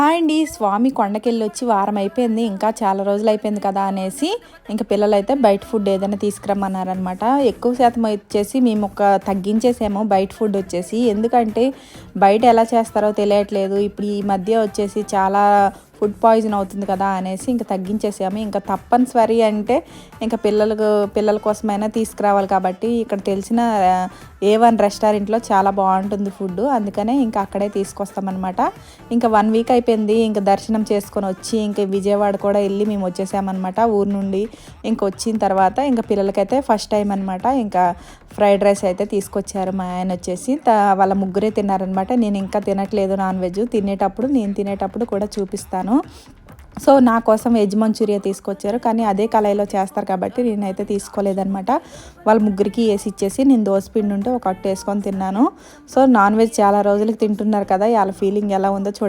Hi అండి స్వామి కొండకెళ్ళి వచ్చి వారం అయిపోయింది ఇంకా చాలా రోజులు అయిపోయింది కదా అనేసి ఇంకా పిల్లలు అయితే బయట ఫుడ్ ఏదైనా తీసుకురమ్మన్నారనమాట ఎక్కువ శాతం వచ్చేసి మేము ఒక తగ్గించేసాము బయట ఫుడ్ వచ్చేసి. ఎందుకంటే బయట ఎలా చేస్తారో తెలియట్లేదు. ఇప్పుడు ఈ మధ్య వచ్చేసి చాలా ఫుడ్ పాయిజన్ అవుతుంది కదా అనేసి ఇంకా తగ్గించేసాము ఇంకా తప్పనిసరి అంటే ఇంకా పిల్లలకు పిల్లల కోసమైనా తీసుకురావాలి కాబట్టి ఇక్కడ తెలిసిన ఏ వన్ రెస్టారెంట్లో చాలా బాగుంటుంది ఫుడ్ అందుకనే ఇంకా అక్కడే తీసుకొస్తామన్నమాట. ఇంకా వన్ వీక్ అయిపోయింది. ఇంకా దర్శనం చేసుకొని వచ్చి ఇంకా విజయవాడ కూడా వెళ్ళి మేము వచ్చేసామన్నమాట ఊరు నుండి. ఇంకా వచ్చిన తర్వాత ఇంకా పిల్లలకైతే ఫస్ట్ టైం అనమాట ఇంకా ఫ్రైడ్ రైస్ అయితే తీసుకొచ్చారు మా ఆయన వచ్చేసి. వాళ్ళ ముగ్గురే తిన్నారనమాట నేను ఇంకా తినట్లేదు నాన్ వెజ్. తినేటప్పుడు నేను తినేటప్పుడు కూడా చూపిస్తాను. సో నా కోసం వెజ్ మంచూరియా తీసుకొచ్చారు. కానీ అదే కళాయిలో చేస్తారు కాబట్టి నేనైతే తీసుకోలేదనమాట వాళ్ళ ముగ్గురికి వేసి ఇచ్చేసి నేను దోసపిండి ఉంటే ఒక అట్టు వేసుకొని తిన్నాను. సో నాన్ వెజ్ చాలా రోజులకి తింటున్నారు కదా వాళ్ళ ఫీలింగ్ ఎలా ఉందో చూడ